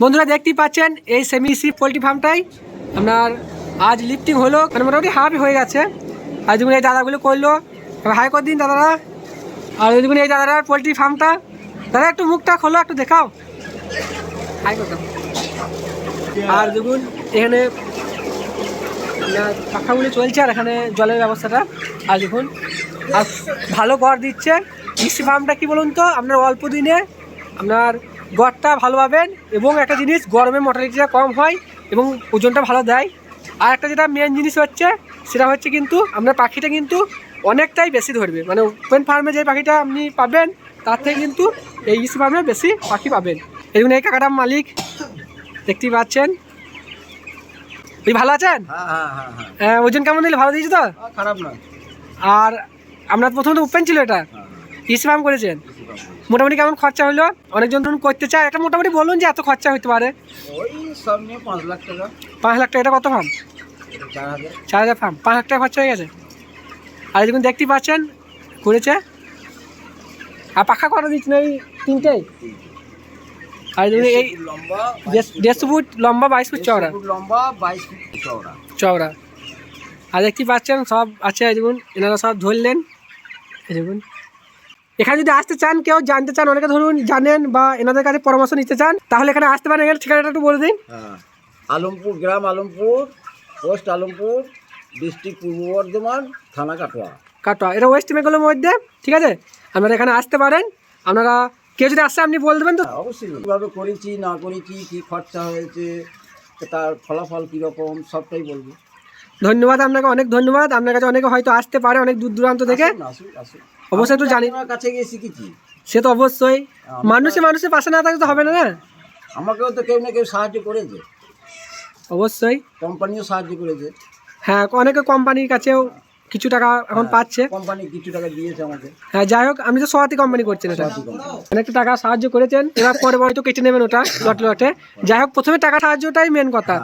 বন্ধুরা দেখতেই পাচ্ছেন, এই সেমি সি পোলট্রি ফার্মটাই আপনার আজ লিফটিং হলো মানে মোটামুটি হাফই হয়ে গেছে। আর দেখুন এই দাদাগুলো করল। হাই করে দিন দাদারা। আর দেখুন এই দাদারা পোলট্রি ফার্মটা। দাদা, একটু মুখটা খোলো, একটু দেখাও। হাই করতাম আর দেখুন, এখানে পাখাগুলি চলছে আর এখানে জলের ব্যবস্থাটা। আর দেখুন, আর ভালো ঘর দিচ্ছে। মিষ্টি ফার্মটা কী বলুন তো? আপনার অল্প দিনে আপনার গড়টা ভালো পাবেন এবং একটা জিনিস গরমে মর্টালিটিটা কম হয় এবং ওজনটা ভালো দেয়। আর একটা যেটা মেন জিনিস হচ্ছে সেটা হচ্ছে কিন্তু আপনার পাখিটা কিন্তু অনেকটাই বেশি ধরবে। মানে ওপেন ফার্মে যে পাখিটা আপনি পাবেন তার থেকে কিন্তু এই ইসি ফার্মে বেশি পাখি পাবেন। এই দেখুন এই কাকাটার মালিক দেখতেই পাচ্ছেন। এই ভালো আছেন? হ্যাঁ হ্যাঁ হ্যাঁ হ্যাঁ। ওজন কেমন দিলে? ভালো দিয়েছে তো? খারাপ নয়। আর আপনার প্রথমে তো ওপেন ছিল এটা? ইসি ফার্ম করেছেন। মোটামুটি কেমন খরচা হলো? অনেকজন ধরুন করতে চায় একটা মোটামুটি বলুন যে এত খরচা হতে পারে। পাঁচ লাখ টাকা। পাঁচ লাখ টাকা এটা কত ফার্ম চার হাজার। ফার্ম পাঁচ লাখ টাকা খরচা হয়ে গেছে? আর দেখুন দেখতেই পাচ্ছেন করেছে। আর পাখা করা দিচ্ছে না এই তিনটেই আর দেখুন এই দেড়শো ফুট লম্বা বাইশ ফুট চওড়া। লম্বা বাইশ ফুট চওড়া। চওড়া। আর দেখতেই পাচ্ছেন সব আছে এই দেখুন এনারা সব ধরলেন। এই দেখুন এখানে যদি আসতে চান কেউ জানতে চান অনেকে ধরুন জানেন বা এনাদের কাছে পরামর্শ নিতে চান তাহলে এখানে আসতে পারেন। এখানে ঠিকানাটা একটু বলে দিন। হ্যাঁ আলমপুর গ্রাম আলমপুর পোস্ট আলমপুর ডিস্ট্রিক্ট পূর্ব বর্ধমান থানা কাটোয়া। কাটোয়া। এটা ওয়েস্ট বেঙ্গলের মধ্যে ঠিক আছে? আপনারা এখানে আসতে পারেন। আপনারা কেউ যদি আসে আপনি বলে দেবেন তো? হ্যাঁ, অবশ্যই। কীভাবে করেছি না করেছি কী খরচা হয়েছে তার ফলাফল কীরকম সবটাই বলব। ধন্যবাদ আপনাকে অনেক ধন্যবাদ। আপনার কাছে অনেকে হয়তো আসতে পারে অনেক দূর দূরান্ত থেকে। আসুন, আসুন। অবশ্যই তো জানি- আপনার কাছে গিয়ে শিখেছি। সে তো অবশ্যই। আমরা- মানুষে মানুষের পাশে না থাকলে তো হবে না না? আমাকেও তো কেউ না কেউ সাহায্য করেছে। অবশ্যই। কোম্পানিও সাহায্য করেছে। হ্যাঁ অনেকে কোম্পানির কাছেও কিছু টাকা এখন হ্যাঁ, পাচ্ছে। কোম্পানি কিছু টাকা দিয়েছে আমাকে। হ্যাঁ যাই হোক আমি তো সোয়াতি কোম্পানি করছেন এটা। অনেকটা টাকা সাহায্য করেছেন এবার পরে পরে তো কেটে নেবেন ওটা লটে লটে। যাই হোক প্রথমে টাকা সাহায্যটাই মেন কথা।